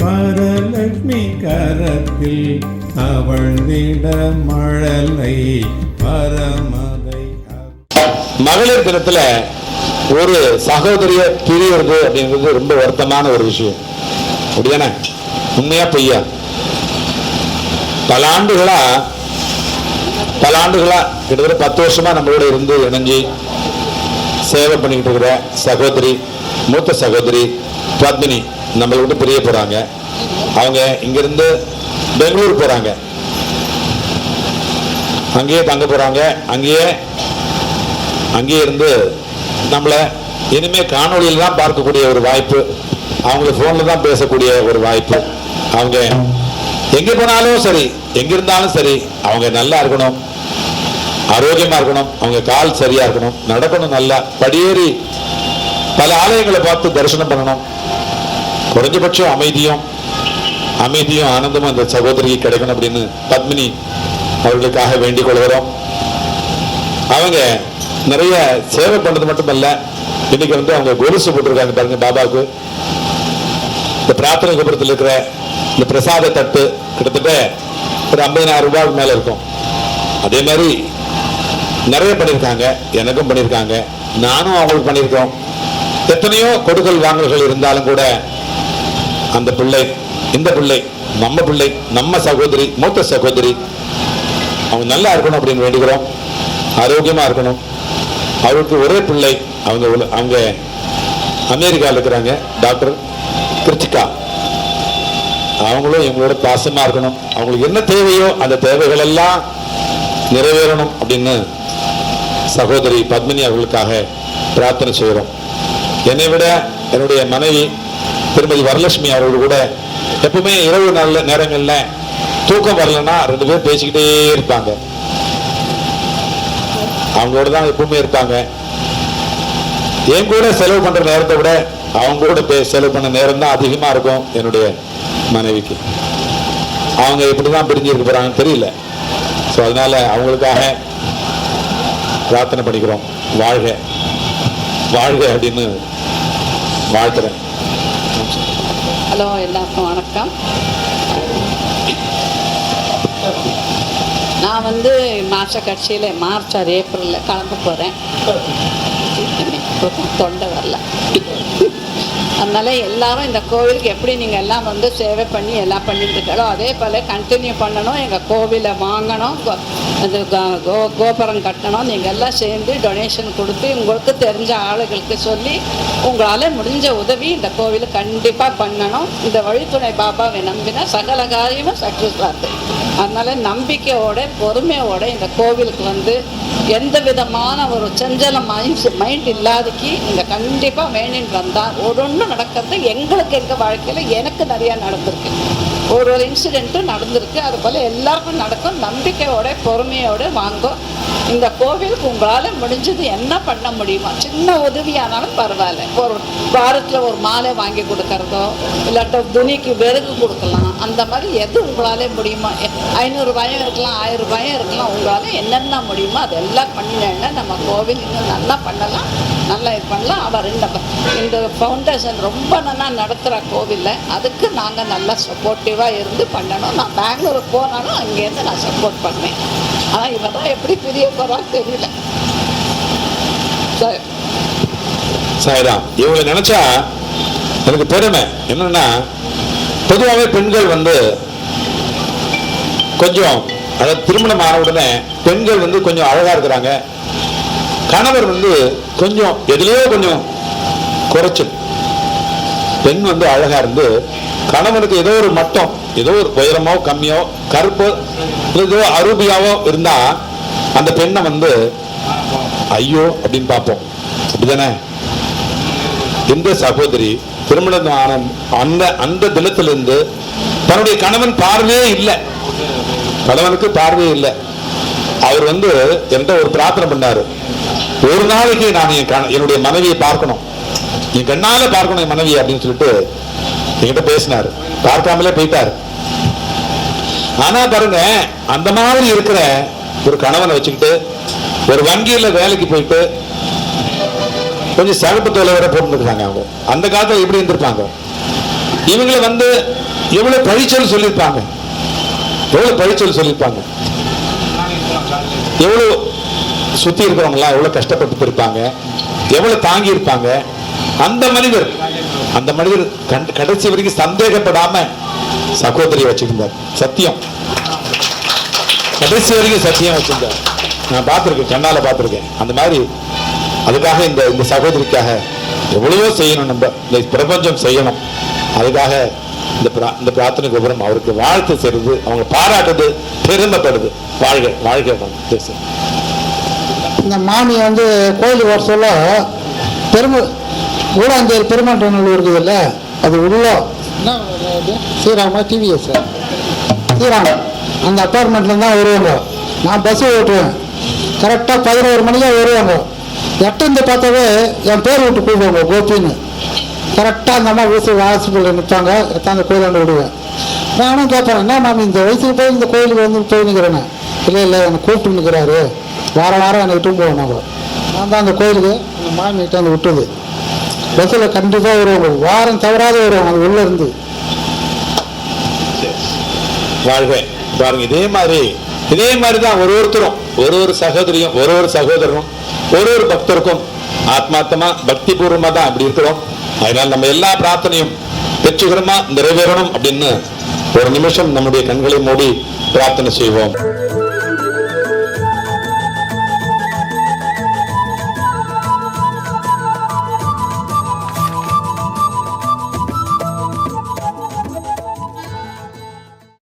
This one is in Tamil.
பரலக்ஷ்மி பரலட்சுமி கரத்தில் தவழ்ந்திட மழலை பரமதை மகளிர் தினத்துல ஒரு சகோதரிய பிரியறது அப்படிங்கிறது ரொம்ப வருத்தமான ஒரு விஷயம். அப்படிதானே? உண்மையா பொய்யா? பல ஆண்டுகளா பல ஆண்டுகளா கிட்டத்தட்ட பத்து வருஷமா நம்மளோட இருந்து இணைஞ்சு சேவை பண்ணிக்கிட்டு இருக்கிற சகோதரி மூத்த சகோதரி பத்மினி நம்மளை விட்டு பிரிய போறாங்க. அவங்க இங்கிருந்து பெங்களூர் போறாங்க. அங்கேயே தங்க போறாங்க. அங்கேயே அங்கேயே இருந்து நம்மளை இனிமே காணொலியில் தான் பார்க்கக்கூடிய ஒரு வாய்ப்பு அவங்கள ஃபோனில் தான் பேசக்கூடிய ஒரு வாய்ப்பு. அவங்க எங்கே போனாலும் சரி எங்க இருந்தாலும் சரி அவங்க நல்லா இருக்கணும். ஆரோக்கியமா இருக்கணும். அவங்க கால் சரியா இருக்கணும். நடக்கணும் நல்லா. படியேறி பல ஆலயங்களை பார்த்து தரிசனம் பண்ணணும். குறைஞ்சபட்சம் அமைதியும் அமைதியும் ஆனந்தமும் அந்த சகோதரிக்கு கிடைக்கணும் அப்படின்னு பத்மினி அவர்களுக்காக வேண்டிக் கொள்கிறோம். அவங்க நிறைய சேவை பண்ணது மட்டுமல்ல இன்னைக்கு வந்து அவங்க கொலுசு போட்டிருக்காங்க பாருங்க பாபாவுக்கு. இந்த பிரார்த்தனை கோபுரத்தில் இருக்கிற இந்த பிரசாத தட்டு கிட்டத்தட்ட ஒரு ஐம்பதினாயிரம் ரூபாய்க்கு மேலே இருக்கும். அதே மாதிரி நிறைய பண்ணியிருக்காங்க எனக்கும் பண்ணியிருக்காங்க நானும் அவங்களுக்கு பண்ணியிருக்கோம். எத்தனையோ கொடுக்கல் வாங்கல்கள் இருந்தாலும் கூட அந்த பிள்ளை இந்த பிள்ளை நம்ம பிள்ளை நம்ம சகோதரி மூத்த சகோதரி அவங்க நல்லா இருக்கணும் அப்படின்னு வேண்டுகிறோம். ஆரோக்கியமாக இருக்கணும். அவருக்கு ஒரே பிள்ளை அவங்க உல- அவங்க அமெரிக்காவில் இருக்கிறாங்க டாக்டர் கிருத்திகா. அவங்களும் இவங்களோட பாசமாக இருக்கணும். அவங்களுக்கு என்ன தேவையோ அந்த தேவைகள் எல்லாம் நிறைவேறணும் அப்படின்னு சகோதரி பத்மினி அவர்களுக்காக பிரார்த்தனை செய்கிறோம். என்னை விட என்னுடைய மனைவி திருமதி வரலட்சுமி அவர்கள் கூட எப்பவுமே இரவு நல்ல நேரங்கள்ல தூக்கம் வரலன்னா ரெண்டு பேரும் பேசிக்கிட்டே இருப்பாங்க. அவங்களோட தான் எப்பவுமே இருப்பாங்க. என் கூட செலவு பண்ற நேரத்தை விட அவங்க கூட பே- செலவு பண்ண நேரம் தான் அதிகமா இருக்கும் என்னுடைய மனைவிக்கு. அவங்க எப்படிதான் பிரிஞ்சிருக்க போறாங்கன்னு தெரியல. ஸோ அதனால அவங்களுக்காக பிரார்த்தனை பண்ணிக்கிறோம். வாழ்க. வாழ்க அப்படின்னு வாழ்த்துறேன். ஹலோ எல்லாருக்கும் வணக்கம். நான் வந்து மாச கட்சியில் மார்ச் ஆர் ஏப்ரலில் கிளம்ப போகிறேன் தொண்டை வரல. அதனால் எல்லாரும் இந்த கோவிலுக்கு எப்படி நீங்கள் எல்லாம் வந்து சேவை பண்ணி எல்லாம் பண்ணிட்டு இருக்கீங்களோ அதே போல் கண்டினியூ பண்ணணும். எங்கள் கோவிலை வாங்கணும். கோ- அது கோ- கோ கோபுரம் கட்டணும். நீங்கள் எல்லாம் சேர்ந்து டொனேஷன் கொடுத்து உங்களுக்கு தெரிஞ்ச ஆளுகளுக்கு சொல்லி உங்களால் முடிஞ்ச உதவி இந்த கோவிலை கண்டிப்பாக பண்ணணும். இந்த வழித்துணை பாபாவை நம்பினா சகல காரியமும் சக்ஸஸ் ஆகுது அதனால் நம்பிக்கையோட பொறுமையோட இந்த கோவிலுக்கு வந்து எந்த விதமான ஒரு செஞ்சல மைண்ட் மைண்ட் இல்லாதக்கு நீங்கள் கண்டிப்பாக வேணின்னு வந்தால் ஒரு ஒன்று நடக்கிறது எங்களுக்கு எங்கள் வாழ்க்கையில் எனக்கு நிறையா நடந்திருக்கு. ஒரு ஒரு இன்சிடெண்ட்டும் நடந்திருக்கு. அது போல் எல்லாருக்கும் நடக்கும். நம்பிக்கையோட பொறுமையோட வாங்கும் இந்த கோவிலுக்கு உங்களால் முடிஞ்சது என்ன பண்ண முடியுமோ? சின்ன உதவியானாலும் பரவாயில்ல. ஒரு வாரத்தில் ஒரு மாலை வாங்கி கொடுக்கறதோ இல்லாட்ட துணிக்கு விறகு கொடுக்கலாம். அந்த மாதிரி எது உங்களால் முடியுமோ? எ- ஐநூறுரூபாயும் இருக்கலாம் ஆயிரம் ரூபாயும் இருக்கலாம். உங்களால் என்னென்ன முடியுமோ அதெல்லாம் பண்ணினேன்னா நம்ம கோவில் இன்னும் நல்லா பண்ணலாம். நல்லா இது பண்ணலாம். அவர் இந்த இந்த ஃபவுண்டேஷன் ரொம்ப நல்லா நடத்துகிற கோவிலில். அதுக்கு நாங்கள் நல்லா சப்போர்ட்டிவாக இருந்து பண்ணணும். நான் பெங்களூருக்கு போனாலும் அங்கேருந்து நான் சப்போர்ட் பண்ணேன் ஆனால் இவன் தான் எப்படி பிரிய போகிறான்னு தெரியல. சார். சாய்ராம் இவங்களை நினச்சா எனக்கு பெருமை. என்னன்னா பொதுவாகவே பெண்கள் வந்து கொஞ்சம் அதாவது திருமணம் ஆன உடனே பெண்கள் வந்து கொஞ்சம் அழகா இருக்கிறாங்க. கணவர் வந்து கொஞ்சம் எதுலேயோ கொஞ்சம் குறைச்சல் பெண் வந்து அழகா இருந்து கணவனுக்கு ஏதோ ஒரு மட்டம் ஏதோ ஒரு உயரமோ கம்மியோ கருப்போ ஏதோ அருபியாவோ இருந்தா அந்த பெண்ணை வந்து ஐயோ அப்படின்னு பார்ப்போம். அப்படிதானே? இந்த சகோதரி திருமணம் ஆன அந்த அந்த தினத்திலிருந்து தன்னுடைய கணவன் பார்வையே இல்லை. கணவனுக்கு பார்வையே இல்லை. அவர் வந்து எந்த ஒரு பிரார்த்தனை பண்ணாரு. ஒரு நாளைக்கு நான் என் கண- என்னுடைய மனைவியை பார்க்கணும். என் கண்ணால பார்க்கணும் என் மனைவி அப்படின்னு சொல்லிட்டு என்கிட்ட பேசினாரு. பார்க்காமலே போயிட்டாரு. ஆனா பாருங்க அந்த மாதிரி இருக்கிற ஒரு கணவனை வச்சுக்கிட்டு ஒரு வங்கியில வேலைக்கு போயிட்டு கொஞ்சம் சிறப்பு தொலை வர போட்டுருக்காங்க அவங்க. அந்த காலத்தில் எப்படி இருந்திருப்பாங்க? இவங்களை வந்து எவ்வளவு பழிச்சல் சொல்லியிருப்பாங்க? எவ்வளவு பழிச்சல் சொல்லியிருப்பாங்க? எவ்வளவு சுத்தி இருக்கிறவங்கலாம் எவ்வளவு கஷ்டப்பட்டு இருப்பாங்க? எவ்வளவு தாங்கி இருப்பாங்க அந்த மனிதர் அந்த மனிதர் கடைசி வரைக்கும் சந்தேகப்படாம சகோதரியை வச்சிருந்தார். சத்தியம். கடைசி வரைக்கும் சத்தியம் வச்சிருந்தார். நான் பார்த்திருக்கேன் கண்ணால பார்த்திருக்கேன். அந்த மாதிரி அதுக்காக இந்த இந்த சகோதரிக்காக எவ்வளவோ செய்யணும் நம்ம இந்த பிரபஞ்சம் செய்யணும். அதுக்காக இந்த பிரா- இந்த பிரார்த்தனை கோபுரம் அவருக்கு வாழ்த்து செய்யுது அவங்க பாராட்டுது பெருமைப்படுது. வாழ்க வாழ்க பேசு இந்த மாமி வந்து கோயிலுக்கு வர சொல்ல பெருமை ஊடாஞ்சேரி பெருமாண்டநல்லூர் இருக்குதுல்ல அது உள்ள. என்ன இது? ஸ்ரீராமா டிவிஎஸ் ஸ்ரீராம் அந்த அப்பார்ட்மெண்ட்டில் தான் வருவாங்க. நான் பஸ்ஸு ஓட்டுவேன். கரெக்டாக பதினோரு மணிக்கு வருவாங்க. எட்டந்து பார்த்தாவே என் பேர் விட்டு கூப்பிடுவாங்க கோபின்னு. கரெக்டாக அந்த அம்மா ஊசி ஹாஸ்பிட்டலில் நிற்பாங்க எத்தாந்து கோயிலாண்டு விடுவேன். நானும் கேட்பேன் என்ன மாமி இந்த வயசுக்கு போய் இந்த கோயிலுக்கு வந்து போய் நிற்கிறேன்னு இல்லை இல்லை என்னை கூப்பிட்டு நிற்கிறாரு வாரம் வாரம் எனக்கு விட்டு நாங்கள் நான் தான் அந்த கோயிலுக்கு அந்த மாமிகிட்ட வந்து விட்டுது. பஸ்ஸில் கண்டிப்பாக வருவாங்க. வாரம் தவறாத வருவாங்க அது உள்ளே இருந்து. வாழ்க. பாருங்க இதே மாதிரி இதே மாதிரி தான் ஒரு ஒருத்தரும் ஒரு ஒரு சகோதரியும் ஒரு ஒரு சகோதரரும் ஒரு ஒரு பக்தருக்கும் ஆத்மார்த்தமா பக்தி பூர்வமா தான் அப்படி இருக்கிறோம். அதனால நம்ம எல்லா பிரார்த்தனையும் வெற்றிகரமா நிறைவேறணும் அப்படின்னு ஒரு நிமிஷம் நம்முடைய கண்களை மூடி பிரார்த்தனை செய்வோம்.